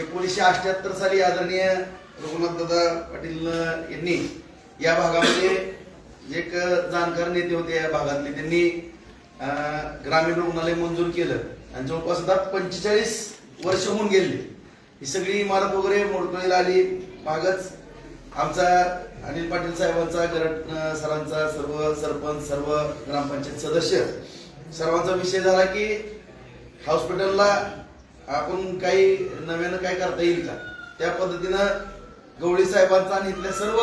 एकोणीसशे अठ्याहत्तर साली आदरणीय रघुनाथदादा पाटील यांनी या भागामध्ये एक जाणकार नेते होते या भागातले त्यांनी ग्रामीण रुग्णालय मंजूर केलं. आणि जवळपास आता पंचेचाळीस वर्ष होऊन गेली. ही सगळी इमारत वगैरे मोडकळीला आली. मागच आमचा अनिल पाटील साहेबांचा गरट सरांचा सर्व सरपंच सर्व ग्रामपंचायत सदस्य सर्वांचा विषय झाला की हॉस्पिटलला आपण काही नव्यानं काय करता येईल का? त्या पद्धतीनं गवळी साहेबांचा आणि इथल्या सर्व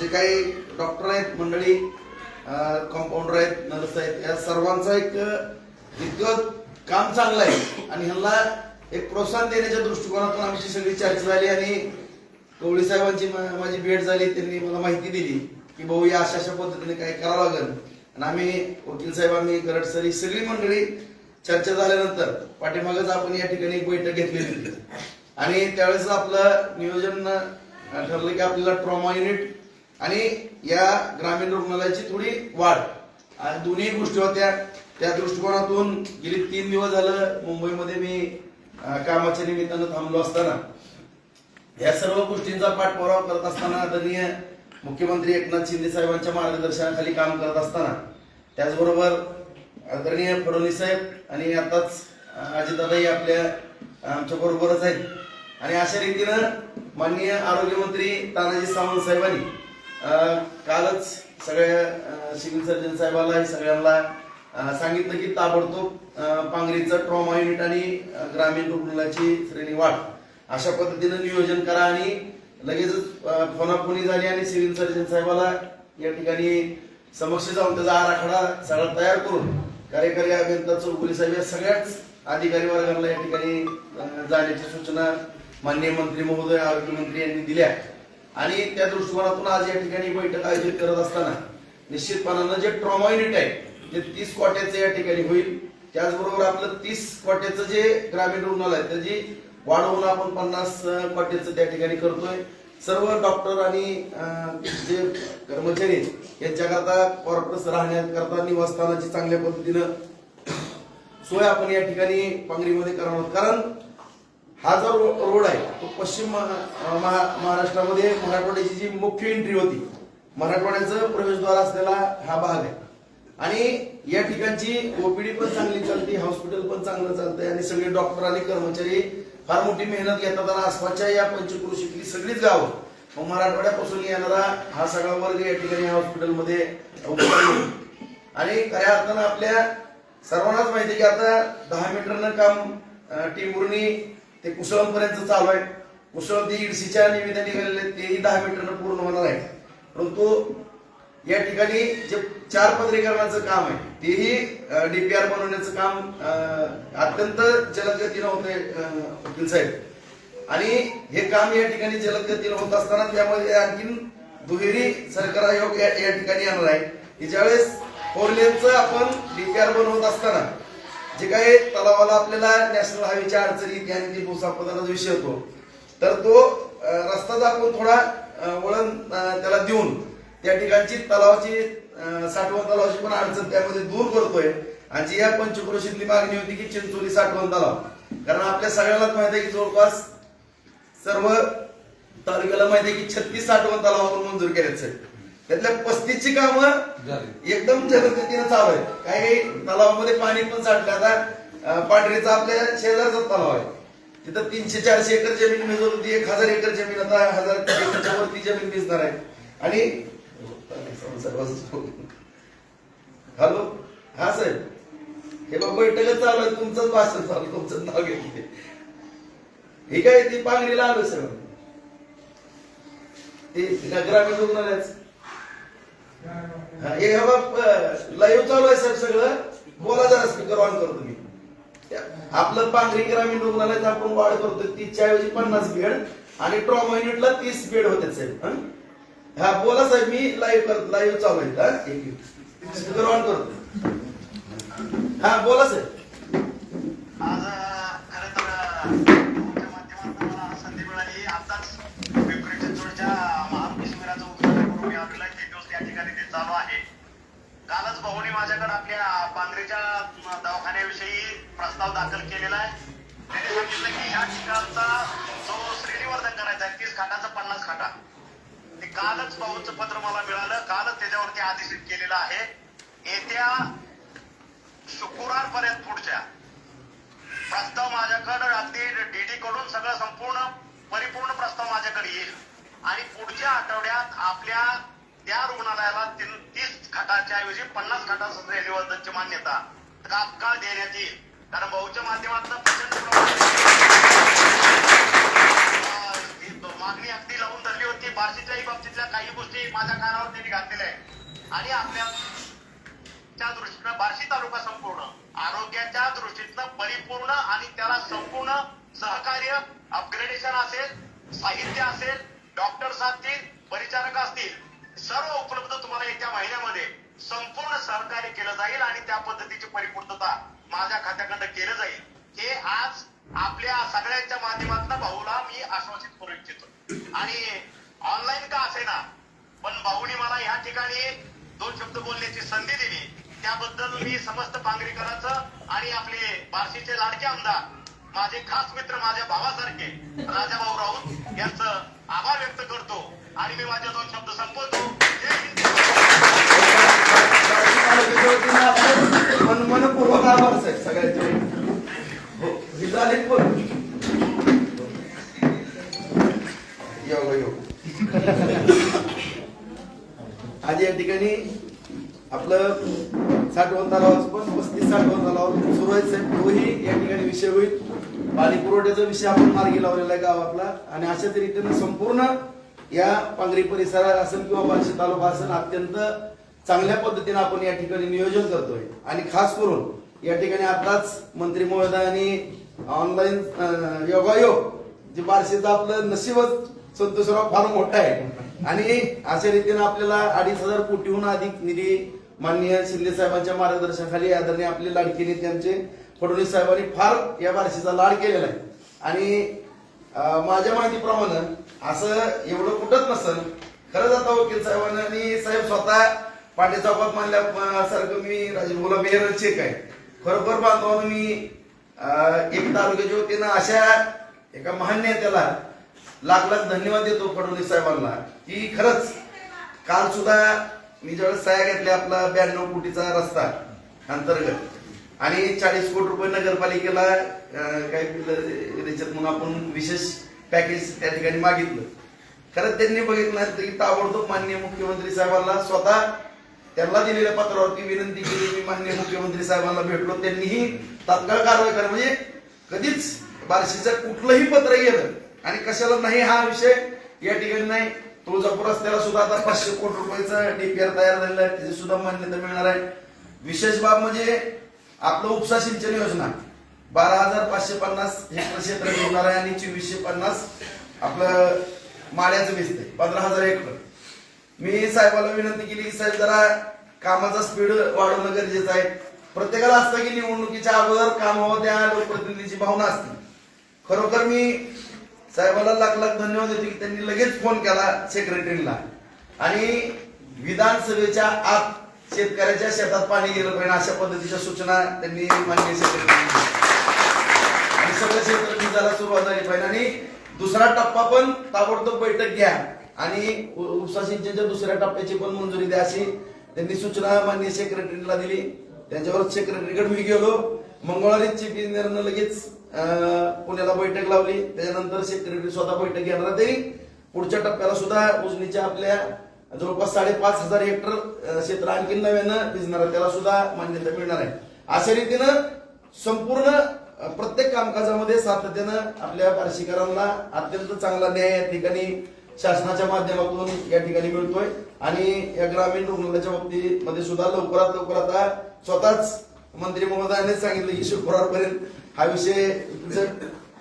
जे काही डॉक्टर आहेत मंडळी कंपाऊंडर आहेत नर्स आहेत या सर्वांचा एक इतकं काम चांगलं आहे. आणि ह्यांना एक प्रोत्साहन देण्याच्या दृष्टिकोनातून आमची सगळी चर्चा झाली आणि कवळी साहेबांची मा- माझी भेट झाली त्यांनी मला माहिती दिली की भाऊ या अशा अशा पद्धतीने काय करावं लागेल. आणि आम्ही वकील साहेब आम्ही गरड सरी सगळी मंडळी चर्चा झाल्यानंतर पाठीमागच आपण या ठिकाणी एक बैठक घेतलेली होती. आणि त्यावेळेस आपलं नियोजन ठरलं की आपल्याला ट्रॉमा युनिट आणि या ग्रामीण रुग्णालयाची थोडी वाढ. दोन्ही गोष्टी होत्या. त्या दृष्टिकोनातून गेली तीन दिवस झालं मुंबईमध्ये मी कामाच्या निमित्तानं थांबलो असताना. या सर्व गोष्टींचा पाठपुरावा करत असताना आदरणीय मुख्यमंत्री एकनाथ शिंदे साहेबांच्या मार्गदर्शनाखाली काम करत असताना त्याचबरोबर आदरणीय फडणवीस साहेब आणि आताच अजितदादाही आपल्या आमच्या बरोबरच आहेत. आणि अशा रीतीनं माननीय आरोग्यमंत्री तानाजी सावंत साहेबांनी कालच सगळ्या सिव्हिल सर्जन साहेबांना सगळ्यांना सांगितलं की ताबडतोब पांगरीचं ट्रॉमा युनिट आणि ग्रामीण रुग्णालयाची श्रेणी वाढ. अशा पद्धतीनं नियोजन करा आणि लगेचच फोनाफोनी झाली आणि सिव्हिल सर्जन साहेबाला या ठिकाणी समक्ष जाऊन त्याचा आराखडा सगळा तयार करून कार्यकारी अभियंता चौगुले साहेब या सगळ्याच अधिकारी वर्गाला या ठिकाणी जाण्याची सूचना माननीय मंत्री महोदय आरोग्यमंत्री यांनी दिल्या. आणि त्या दृष्टिकोनातून आज या ठिकाणी बैठक आयोजित करत असताना निश्चितपणानं जे ट्रॉमा युनिट आहे ते तीस कोट्याचं या ठिकाणी होईल त्याचबरोबर आपलं तीस कोट्याचं जे ग्रामीण रुग्णालय आहे, त्याची वाढवून आपण पन्नास कोट्याचं त्या ठिकाणी करतोय. सर्व डॉक्टर आणि जे कर्मचारी आहेत, यांच्याकरता क्वार्टर्स राहण्याकरता निवासस्थानाची चांगल्या पद्धतीनं सोय आपण या ठिकाणी पांगरीमध्ये करणार आहोत. कारण हा जो रोड आहे तो पश्चिम महा- महा- महाराष्ट्रामध्ये मराठवाड्याची जी मुख्य एंट्री होती मराठवाड्याचं प्रवेशद्वार असलेला हा भाग आहे. आणि या ठिकाणची ओपीडी पण चांगली चालते हॉस्पिटल पण चांगलं चालतंय आणि सगळे डॉक्टर आणि कर्मचारी फार मोठी मेहनत घेतात आणि आसपासच्या या पंचक्रोशीतली सगळीच गावं. मग मराठवाड्यापासून येणारा हा सगळा वर्ग या ठिकाणी हॉस्पिटलमध्ये आणि खऱ्या अर्थानं आपल्या सर्वांनाच माहिती आहे की आता दहा मीटरनं काम टिंबुर्णी ते कुसळमपर्यंत चालू आहे. कुसळम ते इडसीच्या निविदा निघालेले आहेत, तेही दहा मीटरनं पूर्ण होणार आहे परंतु या ठिकाणी जे चार पदरीकरणाचं काम आहे तेही डीपीआर बनवण्याचं काम अत्यंत जलद गतीनं होत वकील साहेब. आणि हे काम या ठिकाणी जलदगतीनं होत असताना त्यामध्ये आणखीन दुहेरी सरकार आयोग या या ठिकाणी येणार आहे. की ज्यावेळेस फोर लेनचं आपण डीपीआर बनवत असताना जे काही तलावाला आपल्याला नॅशनल हायवेच्या अडचणी येते आणि ती विषय होतो. तर तो रस्ता दाखवून आपण थोडा वळण त्याला देऊन त्या ठिकाणची तलावाची साठवण तलावाची पण अडचण त्यामध्ये दूर करतोय. आणि जी या पंचक्रोशीतली मागणी होती की चिंचोली साठवण तलाव. कारण आपल्या सगळ्यांनाच माहिती आहे की जवळपास सर्व तालुक्याला माहिती आहे की छत्तीस साठवण तलाव आपण मंजूर साहेब. त्यातल्या पस्तीसची कामं एकदम जलदगतीनं चालू आहे काही काही तलावामध्ये पाणी पण साठलं. आता पांढरीचा आपल्या शेजारचा तलाव आहे. तिथं तीनशे चारशे एकर जमीन मिळत होती एक हजार एकर जमीन आता हजार एकरच्या वरती जमीन मिळणार आहे. आणि हॅलो? हा साहेब. हे बघ बैठकच चालू आहे. तुमचंच भाषण चालू तुमचं नाव घेतले हे काय ती पांगरीला आलो सर ते ग्रामीण रुग्णालयाच. हा, हे लाईव्ह चालू आहे साहेब सगळं. बोला जरा स्पीकर ऑन करतो मी आपलं पांगरी ग्रामीण रुग्णालयात आपण वाढ करतो तीसच्या ऐवजी पन्नास बेड आणि ट्रॉमा युनिटला तीस बेड होते साहेब. हा बोला साहेब मी लाईव्ह करतो लाईव्ह चालू आहे. हा? एक स्पीकर ऑन करतो हा बोला साहेब. तर माध्यमातून संधी मिळाली. आताच करून दिवस ठिकाणी ते चालू आहे. कालच भाऊनी माझ्याकडे आपल्या पांढरीच्या दवाखान्याविषयी प्रस्ताव दाखल केलेला आहे. त्याने सांगितलं की या ठिकाणचा त्याच्यावरती केलेलं आहे. येत्या शुक्रवारपर्यंत पुढच्या. प्रस्ताव माझ्याकडे रात्री डीडी कडून सगळं संपूर्ण परिपूर्ण प्रस्ताव माझ्याकडे येईल. आणि पुढच्या आठवड्यात आपल्या त्या रुग्णालयाला तीस खाटाच्या ऐवजी पन्नास खाटाचं रेल्वेबद्दलची मान्यता तात्काळ देण्यात येईल. कारण भाऊच्या माध्यमातून प्रचंड प्रमाणात मागणी अगदी लावून धरली होती. बार्शीच्याही बाबतीतल्या काही गोष्टी माझ्या कानावर त्यांनी घातलेल्या आहेत. आणि आपल्या दृष्टीनं बार्शी तालुका संपूर्ण आरोग्याच्या दृष्टीनं परिपूर्ण आणि त्याला संपूर्ण सहकार्य अपग्रेडेशन असेल साहित्य असेल डॉक्टर्स असतील परिचारक असतील सर्व उपलब्ध तुम्हाला येत्या महिन्यामध्ये संपूर्ण सहकार्य केलं जाईल आणि त्या पद्धतीची परिपूर्णता माझ्या खात्याकडनं केलं जाईल. हे आज आपल्या सगळ्यांच्या माध्यमातून भाऊला मी आश्वासित करू इच्छितो. आणि ऑनलाईन का असे ना पण भाऊनी मला या ठिकाणी दोन शब्द बोलण्याची संधी दिली. त्याबद्दल मी समस्त पांगरीकरांचं आणि आपले बार्शीचे लाडके आमदार माझे खास मित्र माझ्या भावासारखे राजाभाऊ राऊत यांचं आभार व्यक्त करतो. आणि मी माझे दोन शब्द संपवतो. जय हिंद जय महाराष्ट्र. मन मनपूर्वक आभार साहेब सगळ्यांचे हो हे झाले पण योग योग आज या ठिकाणी आपलं साठवण तलावाचं पण पस्तीस साठवण तलाव सुरू आहे साहेब. तोही या ठिकाणी विषय होईल. पाणी पुरवठ्याचा विषय आपण मार्गी लावलेला आहे गावातला. आणि अशाच रीतीने संपूर्ण या पांगरी परिसरात असेल किंवा बार्शी तालुका असेल अत्यंत चांगल्या पद्धतीने आपण या ठिकाणी नियोजन करतोय. आणि खास करून या ठिकाणी आताच मंत्री महोदयांनी ऑनलाईन योगायोग जे बार्शीचं आपलं नशीबच संतोषराव फार मोठा आहे. आणि अशा रीतीने आपल्याला अडीच हजार कोटीहून अधिक निधी माननीय शिंदे साहेबांच्या मार्गदर्शनाखाली आदरणीय आपले लाडके नेते आमचे फडणवीस साहेबांनी फार या बारशीचा लाड केलेला आहे. आणि माझ्या माहितीप्रमाणे असं एवढं कुठंच नसल खरंच आता वकील साहेबांना आणि साहेब स्वतः पाटे चौकात मानल्यासारखं मी राजभोला मेयर चेक आहे खरोखर बांधवानं मी अं, एक तालुक्याच्या वतीनं अशा एका महान नेत्याला लाख लाख धन्यवाद देतो फडणवीस साहेबांना की खरंच काल सुद्धा मी ज्यावेळेस सह्या घेतल्या आपला ब्याण्णव कोटीचा रस्ता अंतर्गत. आणि चाळीस कोटी रुपये नगरपालिकेला काही काय त्याच्यात म्हणून आपण विशेष पॅकेज त्या ठिकाणी मागितलं. खरंच त्यांनी बघितलं की ताबडतोब माननीय मुख्यमंत्री साहेबांना स्वतः त्यांना दिलेल्या पत्रावरती विनंती केली मी माननीय मुख्यमंत्री साहेबांना भेटलो. त्यांनीही तात्काळ कारवाई करा. म्हणजे कधीच बार्शीचं कुठलंही पत्र गेलं आणि कशाला नाही हा विषय या ठिकाणी नाही. तुळजापूर रस्त्याला सुद्धा आता पाचशे कोटी रुपयाचं डीपीआर तयार झालेलं आहे त्याची सुद्धा मान्यता मिळणार आहे. विशेष बाब म्हणजे आपलं उपसा सिंचन योजना. बारा हजार पाचशे पन्नास हेक्टर क्षेत्र मिळणार आहे आणि चोवीसशे पन्नास आपलं माड्याचं वीस पंधरा हजार हेक्टर. मी साहेबाला विनंती केली की साहेब जरा कामाचा स्पीड वाढवणं गरजेचं आहे. प्रत्येकाला असतं की निवडणुकीच्या अगोदर काम हवं त्या लोकप्रतिनिधीची भावना असते. खरोखर मी साहेबाला लाख लाख धन्यवाद देतो की त्यांनी लगेच फोन केला सेक्रेटरीला आणि विधानसभेच्या आत शेतकऱ्याच्या शेतात पाणी गेलं पाहिजे अशा पद्धतीच्या सूचना त्यांनी मान्य सेक्रेटरी आणि सगळं क्षेत्र झाला सुरुवात झाली पाहिजे. आणि दुसरा टप्पा पण ताबडतोब बैठक घ्या. आणि उपसा सिंचनच्या दुसऱ्या टप्प्याची पण मंजुरी द्या अशी त्यांनी सूचना मान्य सेक्रेटरीला दिली. त्यांच्यावर सेक्रेटरीकडे मी गेलो. मंगळवारी चीफ इंजिनियरनं लगेच पुण्याला बैठक लावली. त्याच्यानंतर सेक्रेटरी स्वतः बैठक घेणार ते तरी पुढच्या टप्प्याला सुद्धा उजनीच्या आपल्या जवळपास साडेपाच हजार हेक्टर क्षेत्र आणखी नव्यानं भिजणार आहे. त्याला सुद्धा मान्यता मिळणार आहे. अशा रीतीनं संपूर्ण प्रत्येक कामकाजामध्ये सातत्यानं आपल्या बार्शीकरांना अत्यंत चांगला न्याय या ठिकाणी शासनाच्या माध्यमातून या ठिकाणी मिळतोय. आणि या ग्रामीण रुग्णालयाच्या बाबतीमध्ये सुद्धा लवकरात लवकर आता स्वतःच मंत्री महोदयाने सांगितलं की शुक्रवारपर्यंत हा विषय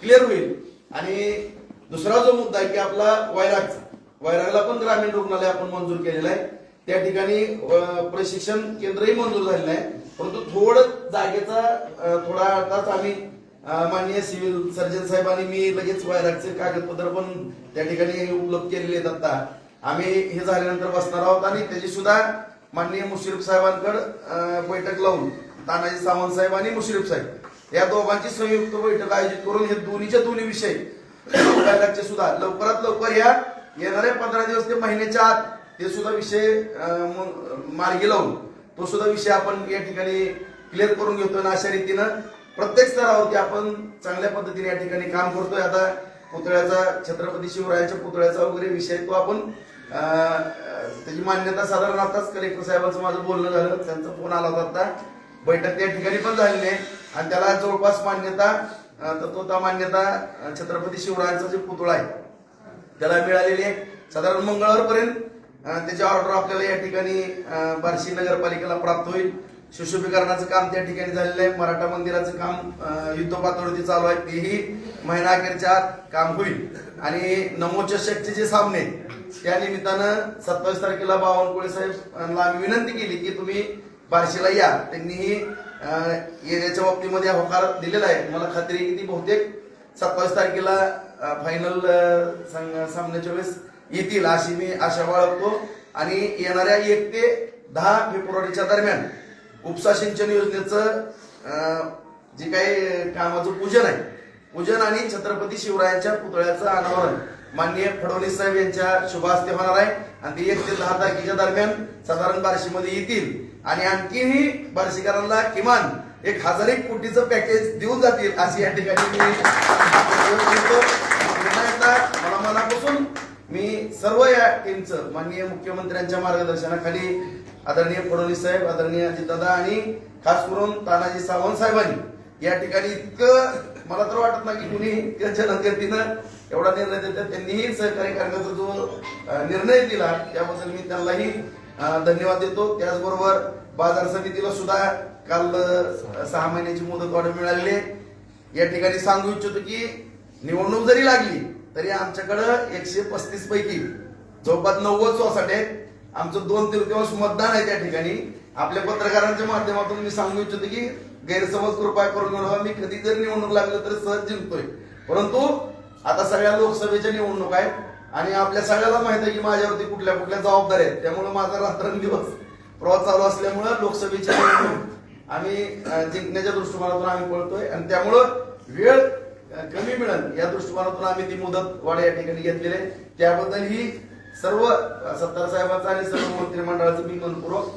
क्लिअर होईल. आणि दुसरा जो मुद्दा आहे की आपला वैरागचा. वैरागला पण ग्रामीण रुग्णालय आपण मंजूर केलेलं आहे. त्या ठिकाणी प्रशिक्षण केंद्रही मंजूर झालेलं आहे. परंतु थोडं जागेचा थोडा आताच आम्ही माननीय सिव्हिल सर्जन साहेबांनी मी लगेच वैरागचे कागदपत्र पण त्या ठिकाणी उपलब्ध केलेले आहेत आता. आम्ही हे झाल्यानंतर बसणार आहोत आणि त्याची सुद्धा माननीय मुश्रीफ साहेबांकडे बैठक लावून तानाजी सावंत साहेब आणि मुश्रीफ साहेब. या दोघांची संयुक्त बैठक आयोजित करून हे दोन्हीच्या दोन्ही विषय बघायलाचे सुद्धा लवकरात लवकर या येणाऱ्या पंधरा दिवस ते महिन्याच्या आत ते सुद्धा विषय मार्गी लावून तो सुद्धा विषय आपण या ठिकाणी क्लिअर करून घेतो आणि अशा रीतीनं प्रत्येक स्तरावरती आपण चांगल्या पद्धतीने या ठिकाणी काम करतोय. आता पुतळ्याचा छत्रपती शिवरायांच्या पुतळ्याचा वगैरे विषय तो आपण त्याची मान्यता साधारण आताच कलेक्टर साहेबांचं माझं बोलणं झालं. त्यांचा फोन आला होता आता. बैठक त्या ठिकाणी पण झालेली आहे. आणि त्याला जवळपास मान्यता अं, तत्वता मान्यता छत्रपती शिवरायांचा जे पुतळा आहे त्याला मिळालेली आहे. साधारण मंगळवारपर्यंत त्याची ऑर्डर आपल्याला या ठिकाणी बार्शी नगरपालिकेला प्राप्त होईल. सुशोभीकरणाचं काम त्या ठिकाणी झालेलं आहे. मराठा मंदिराचं काम अं, युद्धपातळीवरती चालू आहे. तेही महिना अखेरच्या आत काम होईल. आणि नमोचषकचे जे सामने आहेत, त्या निमित्तानं सत्तावीस तारखेला बावनकुळे साहेब आम्ही विनंती केली की तुम्ही बार्शीला या. त्यांनीही एरियाच्या येण्याच्या बाबतीमध्ये होकार दिलेला आहे. मला खात्री आहे की ती बहुतेक सत्तावीस तारखेला फायनल सामन्याच्या वेळेस येतील अशी मी आशा बाळगतो. आणि येणाऱ्या एक ते दहा फेब्रुवारीच्या दरम्यान उपसा सिंचन योजनेचं जे काही कामाचं पूजन आहे पूजन आणि छत्रपती शिवरायांच्या पुतळ्याचं अनावरण माननीय फडणवीस साहेब यांच्या शुभ हस्ते होणार आहे. आणि ते एक ते दहा तारखेच्या दरम्यान साधारण बार्शीमध्ये येतील. आणि आणखीही बार्शीकरांना किमान एक हजार एक कोटीचं पॅकेज देऊन जातील अशी या ठिकाणी मी पुन्हा एकदा मला मनापासून मी सर्व या टीमचं माननीय मुख्यमंत्र्यांच्या मार्गदर्शनाखाली आदरणीय फडणवीस साहेब आदरणीय अजितदादा आणि खास करून तानाजी सावंत साहेबांनी या ठिकाणी इतकं मला तर वाटत नाही की कुणी त्यांच्या जनतेनं एवढा निर्णय देतात. त्यांनीही सहकारी करण्याचा जो निर्णय दिला त्याबद्दल मी त्यांनाही धन्यवाद देतो. त्याचबरोबर बाजार समितीला सुद्धा काल सहा महिन्याची मुदत वाढ मिळाली या ठिकाणी सांगू इच्छितो की निवडणूक जरी लागली तरी आमच्याकडं एकशे पस्तीस पैकी जवळपास नव्वद सोसाटे आहेत. आमचं दोन तृतीयांश मतदान आहे त्या ठिकाणी. आपल्या पत्रकारांच्या माध्यमातून मी सांगू इच्छितो की गैरसमज कृपा करून घ्यावा मी कधी जर निवडणूक लागलं तर सहज जिंकतोय. परंतु आता सगळ्या लोकसभेच्या निवडणूक आहेत. आणि आपल्या सगळ्याला माहीत आहे की माझ्यावरती कुठल्या कुठल्या जबाबदाऱ्या आहेत. त्यामुळे माझा रात्रंदिवस प्रवास चालू असल्यामुळं लोकसभेची निवडणूक. आम्ही जिंकण्याच्या दृष्टिकोनातून आम्ही पळतोय. आणि त्यामुळं वेळ कमी मिळेल या दृष्टिकोनातून आम्ही ती मुदत वाढ या ठिकाणी घेतलेली आहे. त्याबद्दल ही सर्व सत्तार साहेबांचा आणि सर्व मंत्रिमंडळाचं मी मनपूर्वक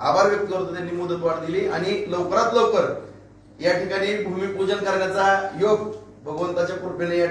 आभार व्यक्त करतो. त्यांनी मुदत वाढ दिली आणि लवकरात लवकर या ठिकाणी भूमिपूजन करण्याचा योग भगवंताच्या कृपेने